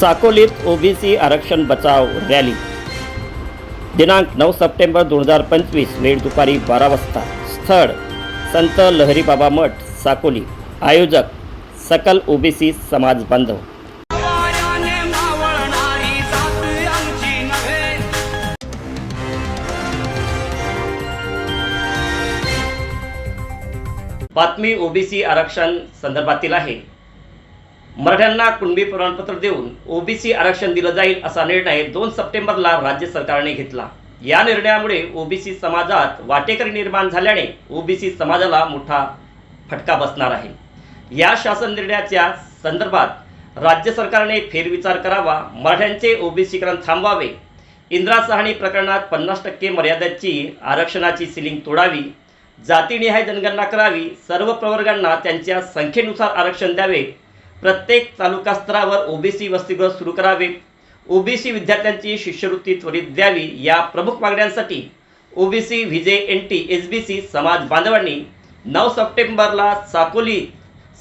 साकोलीत OBC आरक्षण बचाव rally. दिनांक नऊ सप्टेंबर दोन हजार पंचवीस वेळ दुपारी बारा वाजता. स्थळ संत लहरीबाबा मठ साकोली. आयोजक सकल ओबीसी समाज बांधव. बातमी ओबीसी आरक्षण संदर्भातील आहे. मराठ्यांना कुणबी प्रमाणपत्र देऊन ओबीसी आरक्षण दिलं जाईल असा निर्णय दोन सप्टेंबरला राज्य सरकारने घेतला. या निर्णयामुळे ओबीसी समाजात वाटेकरी निर्माण झाल्याने ओबीसी समाजाला मोठा फटका बसणार आहे. या शासन निर्णयाच्या संदर्भात राज्य सरकारने फेरविचार करावा मराठ्यांचे ओबीसीकरण थांबवावे इंदिरा सहाणी प्रकरणात पन्नास टक्के मर्यादेची आरक्षणाची सिलिंग तोडावी जातीनिहाय जनगणना करावी सर्व प्रवर्गांना त्यांच्या संख्येनुसार आरक्षण द्यावे प्रत्येक तालुका स्तरावर ओबीसी वसतिगृह सुरू करावे. ओबीसी विद्यार्थ्यांची शिष्यवृत्ती त्वरित द्यावी या प्रमुख मागण्यांसाठी OBC VJ N T S B C समाज बांधवांनी नऊ सप्टेंबरला साकोली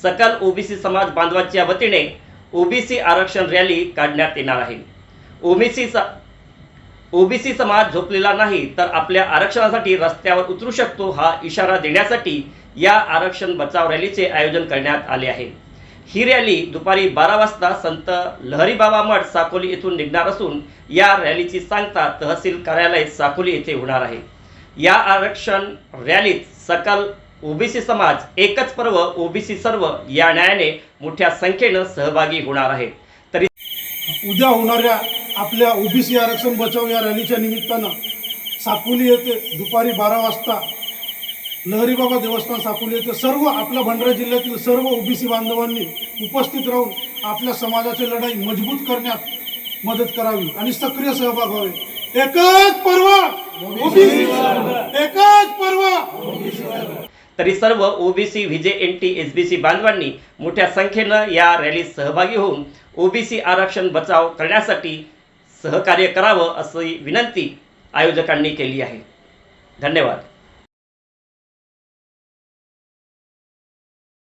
सकल ओबीसी समाज बांधवांच्या वतीने ओबीसी आरक्षण रॅली काढण्यात येणार आहे. ओबीसी ओबीसी समाज झोपलेला नाही तर आपल्या आरक्षणासाठी रस्त्यावर उतरू शकतो हा इशारा देण्यासाठी या आरक्षण बचाव रॅलीचे आयोजन करण्यात आले आहे. ही रॅली दुपारी बारा वाजता संत लहरीबाबा मठ साकोली येथून निघणार असून या रॅलीची सांगता तहसील कार्यालय साकोली येथे होणार आहे. या आरक्षण रॅलीत सकल ओबीसी समाज एकच पर्व ओबीसी सर्व या न्यायाने मोठ्या संख्येनं सहभागी होणार आहे. तरी उद्या होणाऱ्या आपल्या ओबीसी आरक्षण बचाव या रॅलीच्या निमित्तानं साकोली येथे दुपारी बारा वाजता लहरीबाबा देवस्थान साकोली येथे सर्व आपल्या भंडारा जिल्ह्यातील सर्व ओबीसी बांधवांनी उपस्थित राहून आपल्या समाजाची लढाई मजबूत करण्यात मदत करावी आणि सक्रिय सहभाग व्हावे. एकच पर्व! ओबीसी एकच पर्व! तरी सर्व OBC VJ N T S B C बांधवांनी मोठ्या संख्येनं या रॅलीत सहभागी होऊन ओबीसी आरक्षण बचाव करण्यासाठी सहकार्य करावं अशी विनंती आयोजकांनी केली आहे. धन्यवाद.